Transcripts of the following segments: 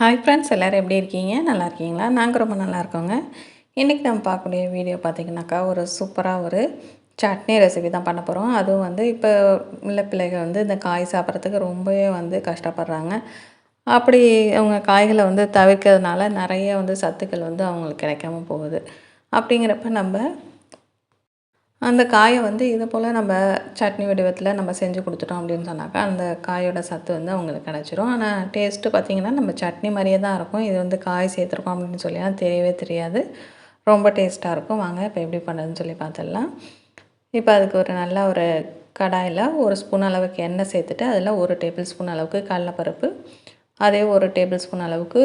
Hi friends எல்லோரும் எப்படி இருக்கீங்க? நல்லா இருக்கீங்களா? நாங்கள் ரொம்ப நல்லா இருக்கோங்க. இன்றைக்கி நம்ம பார்க்கக்கூடிய வீடியோ பார்த்திங்கனாக்கா ஒரு சூப்பராக ஒரு சட்னி ரெசிபி தான் பண்ண போகிறோம் அதுவும் வந்து இப்போ உள்ள பிள்ளைகள் வந்து இந்த காய் சாப்பிட்றதுக்கு ரொம்பவே வந்து கஷ்டப்படுறாங்க. அப்படி அவங்க காய்களை வந்து தவிர்க்கிறதுனால நிறைய வந்து சத்துக்கள் வந்து அவங்களுக்கு கிடைக்காம போகுது. அப்படிங்கிறப்ப நம்ம அந்த காயை வந்து இது போல் நம்ம சட்னி வடிவத்தில் நம்ம செஞ்சு கொடுத்துட்டோம் அப்படின்னு சொன்னாக்கா அந்த காயோட சத்து வந்து அவங்களுக்கு கிடச்சிரும். ஆனால் டேஸ்ட்டு பார்த்திங்கன்னா நம்ம சட்னி மாதிரியே தான் இருக்கும். இது வந்து காய் சேர்த்துருக்கோம் அப்படின்னு சொல்லிலாம் தெரியவே தெரியாது. ரொம்ப டேஸ்ட்டாக இருக்கும். வாங்க இப்போ எப்படி பண்ணுறதுன்னு சொல்லி பார்த்துடலாம் இப்போ அதுக்கு ஒரு நல்ல ஒரு கடாயில் ஒரு ஸ்பூன் அளவுக்கு எண்ணெய் சேர்த்துட்டு அதில் ஒரு டேபிள் ஸ்பூன் அளவுக்கு கடலப்பருப்பு அதே ஒரு டேபிள் ஸ்பூன் அளவுக்கு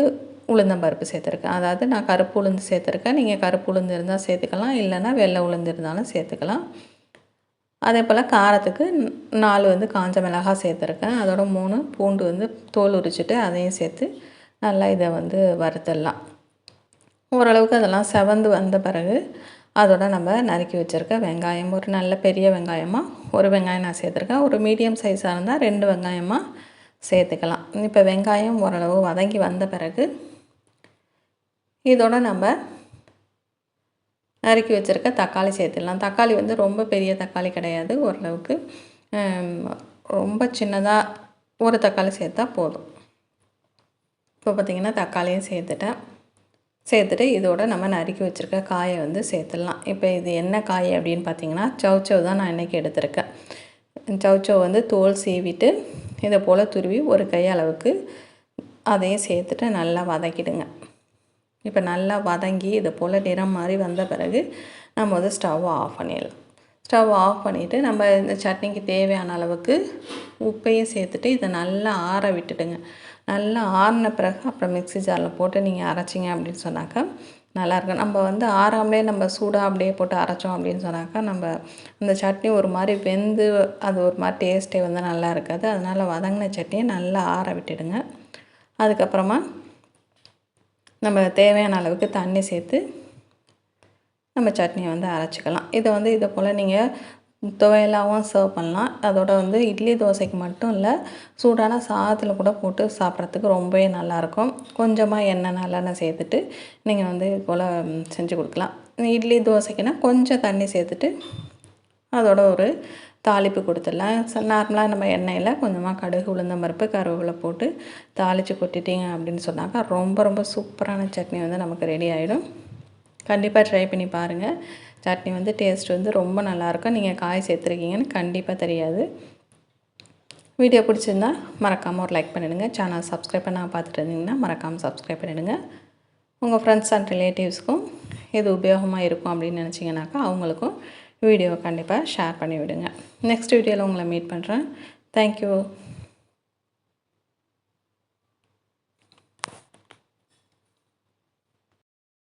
உளுந்தம்பருப்பு சேர்த்துருக்கேன். அதாவது நான் கருப்பு உளுந்து சேர்த்துருக்கேன். நீங்கள் கருப்பு உளுந்து இருந்தால் சேர்த்துக்கலாம். இல்லைன்னா வெள்ளை உளுந்து இருந்தாலும் சேர்த்துக்கலாம். அதே போல் காரத்துக்கு நாலு வந்து காஞ்ச மிளகாய் சேர்த்துருக்கேன். அதோட மூணு பூண்டு வந்து தோல் உரிச்சிட்டு அதையும் சேர்த்து நல்லா இதை வந்து வறுத்துடலாம். ஓரளவுக்கு அதெல்லாம் செவந்து வந்த பிறகு அதோட நம்ம நறுக்கி வச்சுருக்க வெங்காயம் ஒரு நல்ல பெரிய வெங்காயமாக ஒரு வெங்காயம் நான் சேர்த்துருக்கேன். ஒரு மீடியம் சைஸாக இருந்தால் ரெண்டு வெங்காயமாக சேர்த்துக்கலாம். இப்போ வெங்காயம் ஓரளவு வதங்கி வந்த பிறகு இதோட நம்ம நறுக்கி வச்சுருக்க தக்காளி சேர்த்துடலாம். தக்காளி வந்து ரொம்ப பெரிய தக்காளி கிடையாது. ஓரளவுக்கு ரொம்ப சின்னதாக ஒரு தக்காளி சேர்த்தா போதும். இப்போ பார்த்திங்கன்னா தக்காளியும் சேர்த்துட்டேன். சேர்த்துட்டு இதோட நம்ம நறுக்கி வச்சுருக்க காயை வந்து சேர்த்துடலாம். இப்போ இது என்ன காய் அப்படின்னு பார்த்தீங்கன்னா சவுச்சவ் தான் நான் இன்றைக்கி எடுத்திருக்கேன். சவுச்சவ் வந்து தோல் சீவிட்டு இதை போல் துருவி ஒரு கை அளவுக்கு அதையும் சேர்த்துட்டு நல்லா வதக்கிடுங்க. இப்போ நல்லா வதங்கி இதை போல் நிறம் மாதிரி வந்த பிறகு நம்ம வந்து ஸ்டவ் ஆஃப் பண்ணிடலாம். ஸ்டவ் ஆஃப் பண்ணிவிட்டு நம்ம இந்த சட்னிக்கு தேவையான அளவுக்கு உப்பையும் சேர்த்துட்டு இதை நல்லா ஆற விட்டுடுங்க. நல்லா ஆறின பிறகு அப்புறம் மிக்ஸி ஜாரில் போட்டு நீங்கள் அரைச்சிங்க அப்படின்னு சொன்னாக்கா நல்லாயிருக்கும் நம்ம வந்து ஆறாமலே நம்ம சூடாக அப்படியே போட்டு அரைச்சோம் அப்படின்னு சொன்னாக்கா நம்ம அந்த சட்னி ஒரு மாதிரி வெந்து அது ஒரு மாதிரி டேஸ்ட்டே வந்து நல்லா இருக்காது. அதனால் வதங்கின சட்னியை நல்லா ஆற விட்டுடுங்க. அதுக்கப்புறமா நம்ம தேவையான அளவுக்கு தண்ணி சேர்த்து நம்ம சட்னியை வந்து அரைச்சிக்கலாம். இதை வந்து இதை போல் நீங்கள் துவையலாகவும் சர்வ் பண்ணலாம். அதோட வந்து இட்லி தோசைக்கு மட்டும் இல்லை சூடான சாதத்தில் கூட போட்டு சாப்பிட்றதுக்கு ரொம்பவே நல்லாயிருக்கும் கொஞ்சமாக எண்ணெய் நல்லெண்ணெய் சேர்த்துட்டு நீங்கள் வந்து இது போல் செஞ்சு கொடுக்கலாம். இட்லி தோசைக்குன்னா கொஞ்சம் தண்ணி சேர்த்துட்டு அதோட ஒரு தாளிப்பு கொடுத்துடலாம். நார்மலாக நம்ம எண்ணெயில் கொஞ்சமாக கடுகு உளுந்தம்பருப்பு கருவேப்பிலை போட்டு தாளித்து கொட்டிட்டீங்க அப்படின்னு சொன்னாக்கா ரொம்ப ரொம்ப சூப்பரான சட்னி வந்து நமக்கு ரெடி ஆகிடும் கண்டிப்பாக ட்ரை பண்ணி பாருங்கள் சட்னி வந்து டேஸ்ட் வந்து ரொம்ப நல்லாயிருக்கும். நீங்கள் காய் சேர்த்துருக்கீங்கன்னு கண்டிப்பாக தெரியாது. வீடியோ பிடிச்சிருந்தா மறக்காமல் ஒரு லைக் பண்ணிவிடுங்க சேனல் சப்ஸ்கிரைப் பண்ணால் பார்த்துட்டு இருந்தீங்கன்னா மறக்காமல் சப்ஸ்கிரைப் பண்ணிவிடுங்க உங்கள் ஃப்ரெண்ட்ஸ் அண்ட் ரிலேட்டிவ்ஸ்க்கும் இது உபயோகமாக இருக்கும் அப்படின்னு நினச்சிங்கனாக்கா அவங்களுக்கும் வீடியோவை கண்டிப்பாக ஷேர் பண்ணி விடுங்க நெக்ஸ்ட் வீடியோவில் உங்களை மீட் பண்ணுறேன் தேங்க்யூ